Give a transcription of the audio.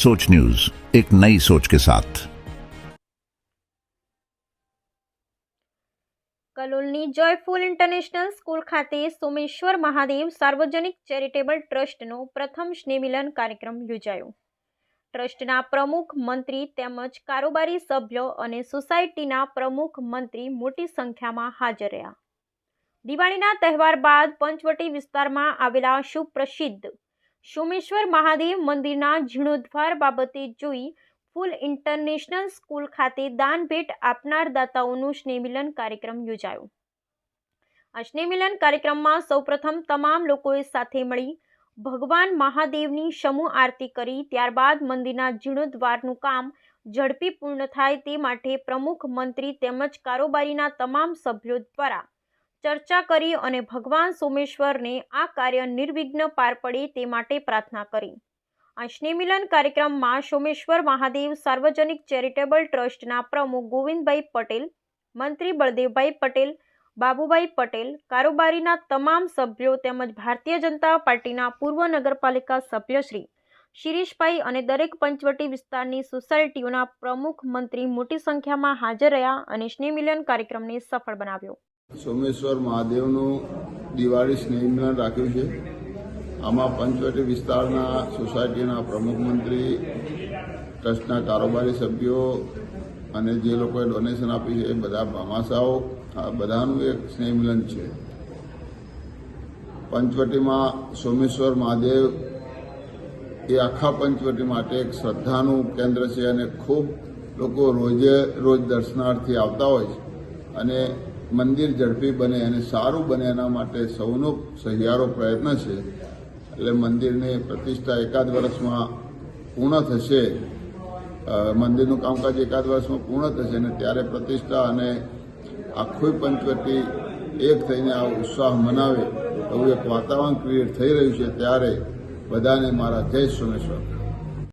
सोच न्यूज एक नई सोच के साथ કલોલની જોયફુલ ઇન્ટરનેશનલ સ્કૂલ ખાતે સોમેશ્વર મહાદેવ સાર્વજનિક ચેરિટેબલ ટ્રસ્ટનો પ્રથમ સ્નેહમિલન કાર્યક્રમ યોજાયો ટ્રસ્ટના પ્રમુખ મંત્રી તેમજ કારોબારી સભ્યો અને સોસાયટીના પ્રમુખ મંત્રી મોટી સંખ્યામાં હાજર રહ્યા દિવાળીના તહેવાર બાદ પંચવટી વિસ્તારમાં આવેલા સુપ્રસિદ્ધ સોમેશ્વર મહાદેવ મંદિરના જીર્ણોદ્ધાર બાબતે જોઈ ફૂલ ઇન્ટરનેશનલ સ્કૂલ ખાતે દાન ભેટ આપનાર દાતાઓનું સ્નેહમિલન કાર્યક્રમ યોજાયો. આ સ્નેહમિલન કાર્યક્રમમાં સૌપ્રથમ તમામ લોકોએ સાથે મળી ભગવાન મહાદેવની સમૂહ આરતી કરી, ત્યારબાદ મંદિરના જીર્ણોદ્વારનું કામ ઝડપી પૂર્ણ થાય તે માટે પ્રમુખ મંત્રી તેમજ કારોબારીના તમામ સભ્યો દ્વારા ચર્ચા કરી અને ભગવાન સોમેશ્વરને આ કાર્ય નિર્વિઘ્ન પાર પડે તે માટે પ્રાર્થના કરી. આ સ્નેહમિલન કાર્યક્રમમાં સોમેશ્વર મહાદેવ સાર્વજનિક ચેરિટેબલ ટ્રસ્ટના પ્રમુખ ગોવિંદભાઈ પટેલ, મંત્રી બળદેવભાઈ પટેલ, બાબુભાઈ પટેલ, કારોબારીના તમામ સભ્યો તેમજ ભારતીય જનતા પાર્ટીના પૂર્વ નગરપાલિકા સભ્યશ્રી શિરીષભાઈ અને દરેક પંચવટી વિસ્તારની સોસાયટીઓના પ્રમુખ મંત્રી મોટી સંખ્યામાં હાજર રહ્યા અને સ્નેહમિલન કાર્યક્રમને સફળ બનાવ્યો. સોમેશ્વર મહાદેવનું દિવાળી સ્નેહમિલન રાખ્યું છે. આમાં પંચવટી વિસ્તારના સોસાયટીના પ્રમુખ મંત્રી, ટ્રસ્ટના કારોબારી સભ્યો અને જે લોકોએ ડોનેશન આપ્યું છે એ બધા ભામાશાઓ આ બધાનું એક સ્નેહમિલન છે. પંચવટીમાં સોમેશ્વર મહાદેવ એ આખા પંચવટી માટે એક શ્રદ્ધાનું કેન્દ્ર છે અને ખૂબ લોકો રોજે રોજ દર્શનાર્થી આવતા હોય છે. અને મંદિર ઝડપી બને અને સારું બને એના માટે સૌનો સહિયારો પ્રયત્ન છે. એટલે મંદિરની પ્રતિષ્ઠા એકાદ વર્ષમાં પૂર્ણ થશે. મંદિરનું કામકાજ એકાદ વર્ષમાં પૂર્ણ થશે અને ત્યારે પ્રતિષ્ઠા અને આખું પંચવટી એક થઈને આ ઉત્સાહ મનાવે એવું એક વાતાવરણ ક્રિએટ થઈ રહ્યું છે ત્યારે બધાને મારા જય સોમેશ્વર.